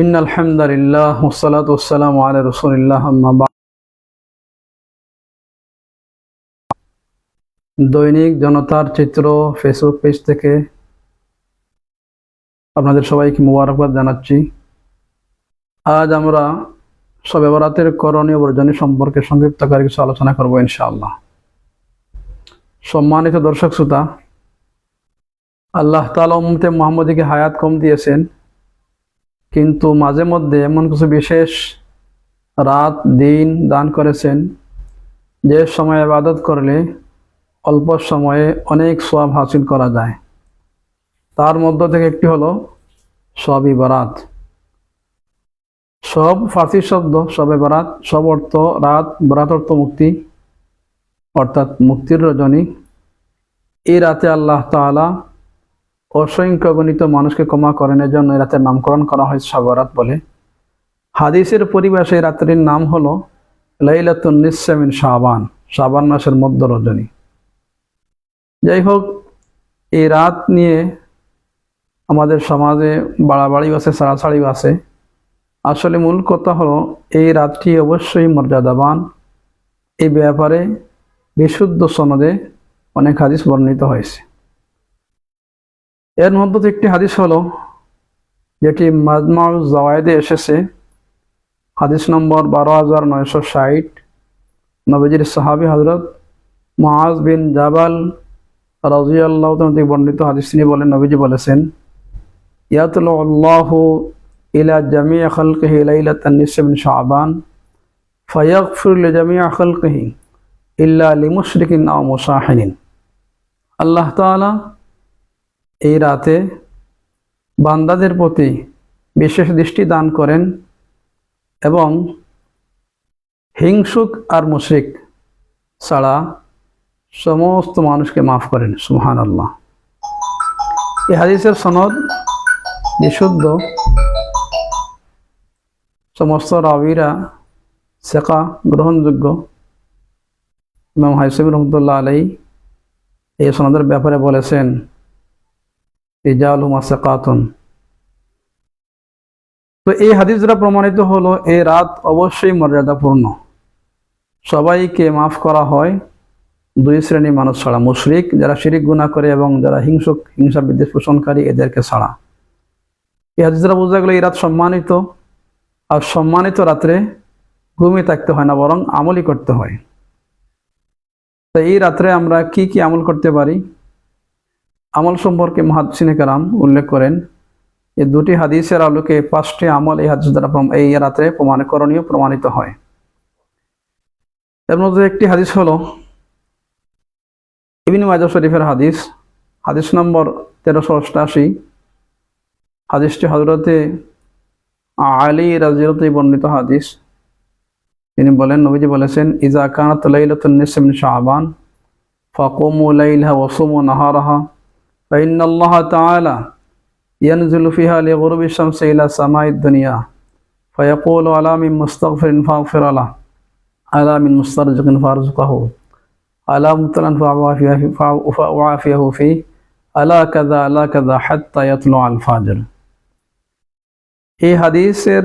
In আলহামদুলিল্লাহ ওসালাত ওসালাম আল রসুলিল্লাহ দৈনিক জনতার চিত্র ফেসবুক পেজ থেকে আপনাদের সবাইকে মুবারকবাদ জানাচ্ছি। আজ আমরা সবে বরাতের করণীয় বর্জনী সম্পর্কে সংক্ষিপ্ত করে কিছু আলোচনা করব ইনশাআল্লাহ। সম্মানিত দর্শক শ্রোতা, আল্লাহ তালা উমতে মোহাম্মদীকে হায়াত কম দিয়েছেন। কিন্তু মাঝে মধ্যে এমন কিছু বিশেষ রাত, দিন দান করেছেন যে সময় আবাদত করলে অল্প সময়ে অনেক সোয়াব হাসিল করা যায়। তার মধ্য থেকে একটি হলো সবই বরাত সব ফার্সি শব্দ সবে বরাত সব অর্থ রাত, বরাত অর্থ মুক্তি, অর্থাৎ মুক্তির রজনী। এই রাতে আল্লাহ তাআলা অসংখ্য গণিত মানুষকে ক্ষমা করেন এজন্য এই রাতের নামকরণ করা হয় সাবরাত বলে। হাদিসের পরিবেশে রাত্রির নাম হলো লাইলাতুন নিসামিন শাবান শাবান মাসের মধ্য রজনী। যাই হোক এই রাত নিয়ে আমাদের সমাজে বাড়াবাড়িও আছে ছাড়াছাড়ি আছে। আসলে মূল কথা হলো, এই রাতটি অবশ্যই মর্যাদাবান। এই ব্যাপারে বিশুদ্ধ সনদে অনেক হাদিস বর্ণিত হয়েছে। এর মধ্যে একটি হাদিস হলো যেটি মাজমাউ জাওয়ায়দে এসেছে। হাদিস নম্বর বারো হাজার নয়শো ষাট। নবজির সাহাবি হজরত মহাজ বিন জাবাল রাজিয়াল্লাহ থেকে বর্ণিত হাদিস তিনি বলেন, নবীজি বলেছেন, ইয়াতুল আল্লাহ ইলা জামি খালকহি লাইলাতান নিসমিন শাবান, ফায়াগফির লিজামিয়া খালকহি ইল্লা লিমুশরিকিন আও মুসাহিনিন। আল্লাহ তাআলা এই রাতে বান্দাদের প্রতি বিশেষ দৃষ্টি দান করেন এবং হিংসুক আর মুশরিক ছাড়া সমস্ত মানুষকে মাফ করেন সুহান আল্লাহ এই হাদিসের সনদ বিশুদ্ধ। সমস্ত রাবিরা শেখা গ্রহণযোগ্য। ইমাম হাইসিম রহমতুল্লাহ আলাই এই সনদের ব্যাপারে বলেছেন তো এই হাদিস দ্বারা প্রমাণিত হলো এই রাত অবশ্যই মর্যাদাপূর্ণ। সবাইকে মাফ করা হয় দুই শ্রেণি মানুষ ছাড়া, মুশরিক যারা শিরিক গুণা করে এবং যারা হিংসুক, হিংসা বিদ্বেষ পোষণকারী এদেরকে ছাড়া। এই হাদিস দ্বারা বোঝা গেল, এই রাত সম্মানিত, আর সম্মানিত রাত্রে ঘুমিয়ে থাকতে হয় না, বরং আমলই করতে হয়। তো এই রাত্রে আমরা কি কি আমল করতে পারি? আমল সম্পর্কে মহাদিনে কারাম উল্লেখ করেন এই দুটি হাদিসের আলোকে পাঁচটি আমল এই হাদিস দ্বারা এই রাত্রে প্রমাণ করণীয় প্রমাণিত হয়। এর মধ্যে একটি হাদিস হলো ইবিন মাজা শরীফের হাদিস। হাদিস নম্বর তেরোশো অষ্টাশি। হাদিসটি হজরতে আলী রাজিরতে বর্ণিত হাদিস। তিনি বলেন, নবীজি বলেছেন ইজা কানাত লাইলাতুন নিসমিন শাবান, ফাকুমু লাইলহা ওয়াসুমু নাহারাহা। فإن الله تعالى ينزل فيها لغروب الشمس إلى سماء الدنيا فيقول على من مستغفر فاغفر له على من مسترزق فارزقه على مبتلا فأعافيه فأعافيه فيه ألا كذا ألا كذا حتى يطلع الفجر এই হাদিসের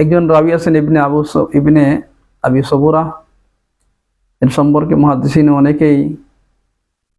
একজন রাবি আছেন ইবনে আবু স- ইবনে আবি সবুরা এর সম্পর্কে মহাদিসিন অনেকেই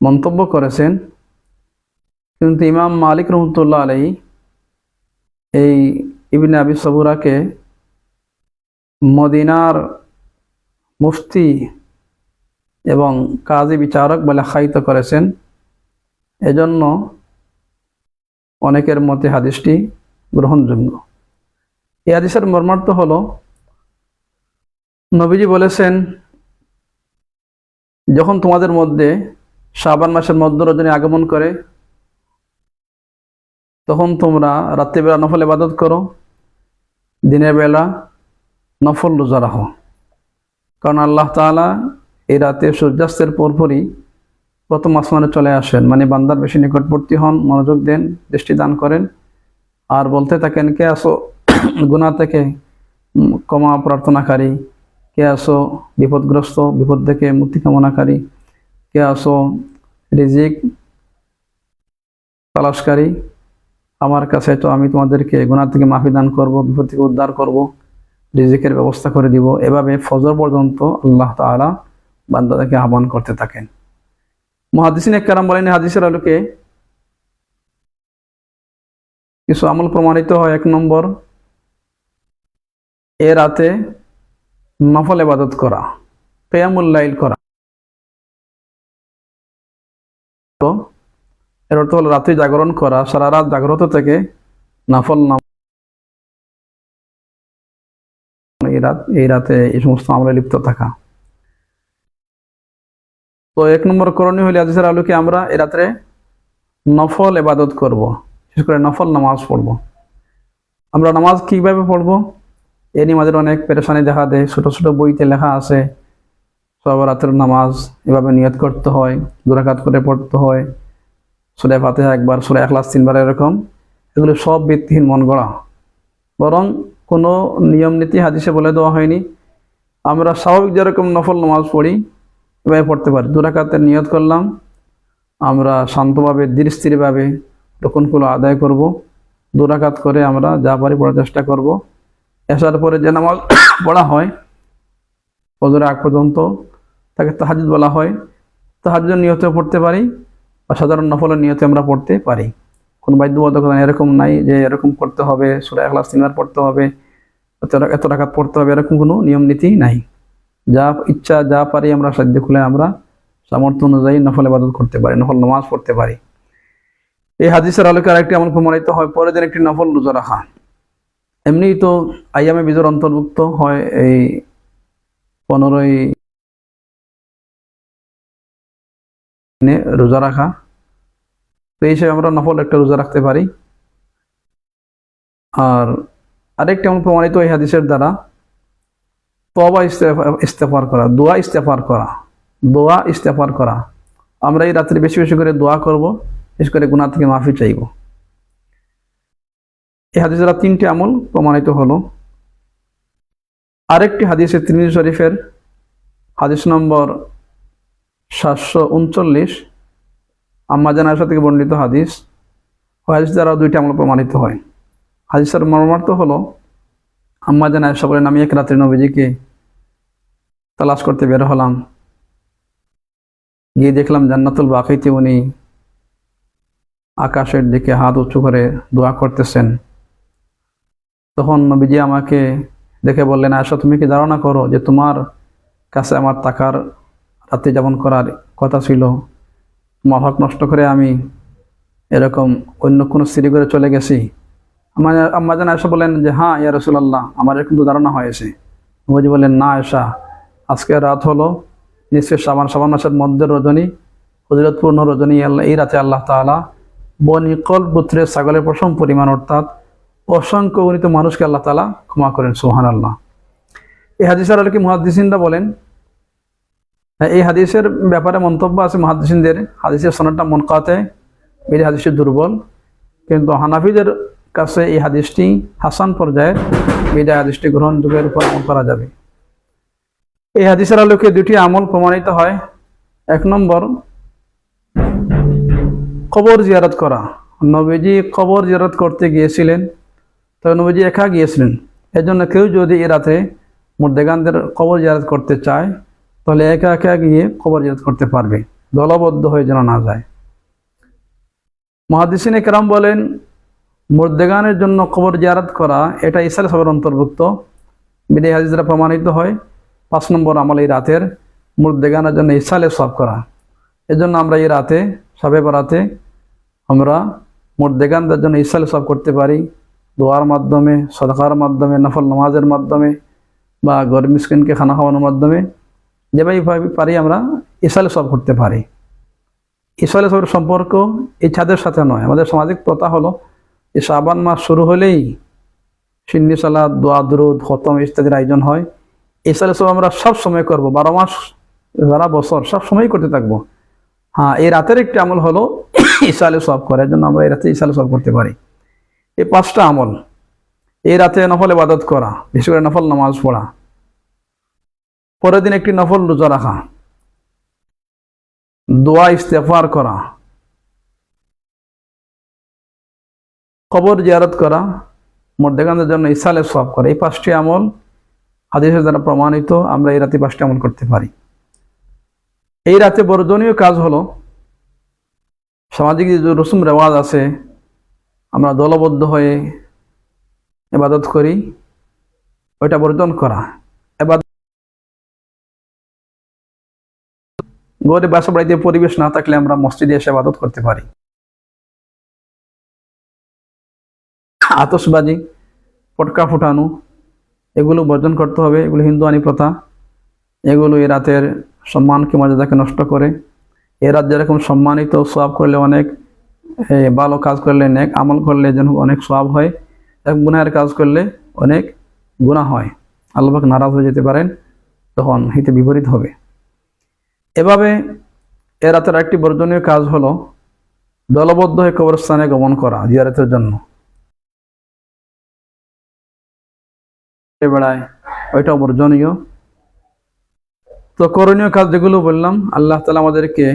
মন্তব্য করেছেন কিন্তু ইমাম মালিক রহমতুল্লাহ আলাই এই ইবনে আবি সবুরাকে মদিনার মুফতি এবং কাজী বিচারক বলে আখ্যায়িত করেছেন। এজন্য অনেকের মতে হাদিসটি গ্রহণযোগ্য। এই হাদিসের মর্মার্থ হল, নবীজি বলেছেন, যখন তোমাদের মধ্যে শাবান মাসের মধ্য রজনী আগমন করে তখন তোমরা রাত্রিবেলা নফল ইবাদত করো, দিনের বেলা নফল রোজা রাখো। কারণ আল্লাহ তাআলা এই রাতে সূর্যাস্তের পরপরই প্রথম আসমানে চলে আসেন। মানে বান্দার বেশি নিকটবর্তী হন, মনোযোগ দেন, দৃষ্টি দান করেন। আর বলতে থাকেন, কে আসো গুণা থেকে ক্ষমা প্রার্থনাকারী। কে আসো বিপদগ্রস্ত, বিপদ থেকে মুক্তি কামনাকারী। কে আসো রিজিক তালাশকারী। আমার কাছে তো আমি তোমাদেরকে গুণা থেকে মাফি দান করব, বিপদ থেকে উদ্ধার করব, রিজিকের ব্যবস্থা করে দিব। এভাবে ফজর পর্যন্ত আল্লাহ তাআলা বান্দাদেরকে আহ্বান করতে থাকেন। মহাদিসিন একরাম বলেন হাদিসের আলোকে কিছু আমল প্রমাণিত হয়। এক নম্বর, এ রাতে নফল এবাদত করা কেয়ামুল্লাইল করা। এর অর্থ হলো রাতে জাগরণ করা, সারা রাত জাগ্রত থেকে নফল নাম এই রাত এই সমস্ত আমলে লিপ্ত থাকা। তো এক নম্বর করণীয় হলে আদিসের আলোকে আমরা এ রাত্রে নফল এবাদত করব। বিশেষ করে নফল নামাজ পড়ব। আমরা নামাজ কীভাবে পড়ব? এ নিয়ে আমাদের অনেক পেরেশানি দেখা দেয়। ছোট ছোট বইতে লেখা আছে, সব রাতের নামাজ এভাবে নিয়ত করতে হয়, দুরাকাত করে পড়তে হয়। সুরে ফাতে একবার, সুরে এক লাখ তিনবার এরকম। এগুলো সব ভিত্তিহীন মন গড়া। বরং কোনো নিয়ম নীতি হাদিসে বলে দেওয়া হয়নি। আমরা স্বাভাবিক যেরকম নফল নামাজ পড়ি, এভাবে পড়তে পারি। দুরাকাতের নিয়ত করলাম। আমরা শান্তভাবে ধীর স্থিরভাবে রকমগুলো আদায় করব। দুরাকাত করে আমরা যা পারি পড়ার চেষ্টা করব। এসার পরে যে নামাজ পড়া হয়, ফজরের আগ পর্যন্ত তাকে তাহাজুদ বলা হয়। তাহাজুদের নিয়তে পড়তে পারি। বা সাধারণ নফলের নিয়তে আমরা পড়তে পারি। কোনো বাধ্যবাধকতা এরকম নাই যে এরকম করতে হবে, সুরা এক ক্লাস তিনবার পড়তে হবে, এত রাখাত পড়তে হবে, এরকম কোনো নিয়ম নীতি নাই। যা ইচ্ছা, যা পারি আমরা সাধ্য খুলে আমরা সামর্থ্য অনুযায়ী নফল ইবাদত করতে পারি, নফল নমাজ পড়তে পারি। এই হাদিসের আলোকে আরেকটি আমল প্রমাণিত হয়, পরের দিন একটি নফল রোজা রাখা। এমনি তো আইয়ামে বিজর অন্তর্ভুক্ত হয় এই পনেরোই দিনে রোজা রাখা। তো এই হিসেবে আমরা নফল একটা রোজা রাখতে পারি। আর আরেকটি আমল প্রমাণিত এই হাদিসের দ্বারা তবা ইস্তেফার করা, দোয়া ইস্তেফার করা, দোয়া ইস্তেফার করা। আমরা এই রাত্রে বেশি বেশি করে দোয়া করব, বিশেষ করে গুনাহ থেকে মাফি চাইব। এই হাদিস দ্বারা তিনটি আমল প্রমাণিত হলো। আরেকটি হাদিসে তিরমিজি শরীফের হাদিস নম্বর সাতশো উনচল্লিশ আম্মাজান আয়সা থেকে বর্ণিত হাদিস? হাদিস দ্বারা দুইটি আমল প্রমাণিত হয়। হাদিসের মর্মার্থ হলো আম্মাজান আয়সা বলেন আমি এক রাত্রে নবীজিকে তালাশ করতে বের হলাম। গিয়ে দেখলাম জান্নাতুল বাকিতে উনি আকাশের দিকে হাত উঁচু করে দোয়া করতেছেন। তখন নবীজি আমাকে দেখে বললেন, আয়সা, তুমি কি ধারণা করো যে তোমার কাছে আমার টাকার রাতে যাপন করার কথা ছিল। হক নষ্ট করে আমি এরকম অন্য কোনো সিঁড়ি করে চলে গেছি। আমার আম্মা জান আয়সা বলেন যে হ্যাঁ ইয়া রসুলাল্লাহ, আমার এরকম তো ধারণা হয়েছে। নবীজি বললেন, না আয়সা আজকে রাত হলো নিশ্চয় সাবান সাবান মাসের মধ্যের রজনী হজরতপূর্ণ রজনী, আল্লাহ এই রাতে আল্লাহ তাআলা বনিকল পুত্রের ছাগলের প্রথম পরিমাণ, অর্থাৎ অসংখ্য গণিত মানুষকে আল্লাহ তাআলা ক্ষমা করেন সোহান আল্লাহ এই হাদিসের আলোকে মুহাদ্দিসিনরা বলেন এই হাদিসের ব্যাপারে মন্তব্য আছে মহাদিসিনদের। হাদিসের সনদটা মনকাতে, এই হাদিসটি দুর্বল। কিন্তু হানাফিদের কাছে এই হাদিসটি হাসান পর্যায়ে বিদায় হাদিসটি গ্রহণযোগের উপর আমল করা যাবে। এই হাদিসের আলোকে দুটি আমল প্রমাণিত হয়। এক নম্বর, কবর জিয়ারত করা। নবীজি কবর জিয়ারত করতে গিয়েছিলেন, তবে নবীজি একা গিয়েছিলেন। এজন্য কেউ যদি এ রাতে মুর্দেগানদের কবর জিয়ারত করতে চায় তাহলে একা একা গিয়ে কবর জিয়ারত করতে পারবে। দলবদ্ধ হয়ে যেন না যায়। মহাদিসিনে কেরাম বলেন, মুর্দেগানের জন্য কবর জিয়ারত করা এটা ইসাল সবের অন্তর্ভুক্ত। হাদিস দ্বারা প্রমাণিত হয়, পাঁচ নম্বর আমল এই রাতের মুর্দেগানের জন্য ইসালে সব করা। এজন্য আমরা এই রাতে সবে বরাতে আমরা মুর্দেগানদের জন্য ইসালে সব করতে পারি। দোয়ার মাধ্যমে, সদকার মাধ্যমে, নফল নামাজের মাধ্যমে বা গরিব খানা খাওয়ানোর মাধ্যমে। যেভাবে পারি আমরা ইসালে সব করতে পারি। ইসালে সবের সম্পর্ক এই ছাদের সাথে নয়। আমাদের সামাজিক প্রথা হলো, এই শ্রাবান মাস শুরু হলেই সিন্নি সালাদ, দোয়া, দ্রুদ, খতম ইত্যাদির আয়োজন হয়। ইসালে সব আমরা সব সময় করব। বারো মাস সারা বছর সব সময় করতে থাকব। হ্যাঁ এই রাতের একটি আমল হলো ইসালে সব করার জন্য আমরা এই রাতে ইসালে সব করতে পারি। এই পাঁচটা আমল। এই রাতে নফল ইবাদত করা, বিশেষ করে নফল নামাজ পড়া। পরের দিন একটি নফল রোজা রাখা। দোয়া ইস্তেফার করা। কবর জিয়ারত করা। মর্দেগানদের জন্য ইসালে সব করা। এই পাঁচটি আমল হাদিসের দ্বারা প্রমাণিত। আমরা এই রাতে পাঁচটি আমল করতে পারি। এই রাতে বর্জনীয় কাজ হলো সামাজিক যে রসুম রেওয়াজ আছে, আমরা দলবদ্ধ হয়ে এবাদত করি, ওইটা বর্জন করা। গরিব বাসা বাড়িতে পরিবেশ না থাকলে আমরা মসজিদে এসে আবাদত করতে পারি। আতসবাজি পটকা ফুটানো, এগুলো বর্জন করতে হবে, এগুলো হিন্দু আনি প্রথা। এগুলো এই রাতের সম্মানকে, মর্যাদাকে নষ্ট করে। এ রাত যেরকম সম্মানিত, সোয়াব করলে অনেক ভালো কাজ করলে নেক আমল করলে যেন অনেক সোয়াব হয়। এক গুনাহের কাজ করলে অনেক গুনাহ হয়। আল্লাহকে নারাজ হয়ে যেতে পারেন, তখন হিতে বিপরীত হবে। এভাবে এ রাতের একটি বর্জনীয় কাজ হলো দলবদ্ধ হয়ে কবরস্থানে গমন করা, জিয়ারতের জন্য। বেড়ায় ওইটাও বর্জনীয়। তো করণীয় কাজ যেগুলো বললাম, আল্লাহ তালা আমাদেরকে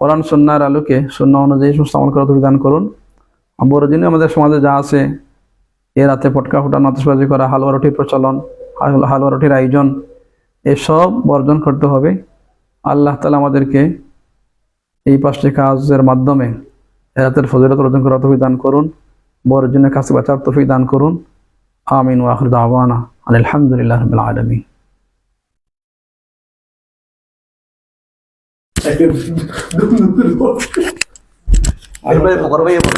কোরআন সন্ন্যার আলোকে সন্না অনুযায়ী সুস্থ আমল করার অভিধান করুন। বড়দিনে আমাদের সমাজে যা আছে, এ রাতে পটকা ফুটানো আতসবাজি করা, হালুয়া রুটির প্রচলন হালুয়া রুটির আয়োজন, এসব বর্জন করতে হবে। আল্লাহ তালা আমাদেরকে এই পাঁচটি কাজের মাধ্যমে এ রাতের ফজিলত অর্জন করার তফিক দান করুন বড়দিনের কাছে বাঁচার তফিক দান করুন আমিন ওয়াখর দাওয়ানা আলহামদুলিল্লাহ রবিল আলমী ¿por qué?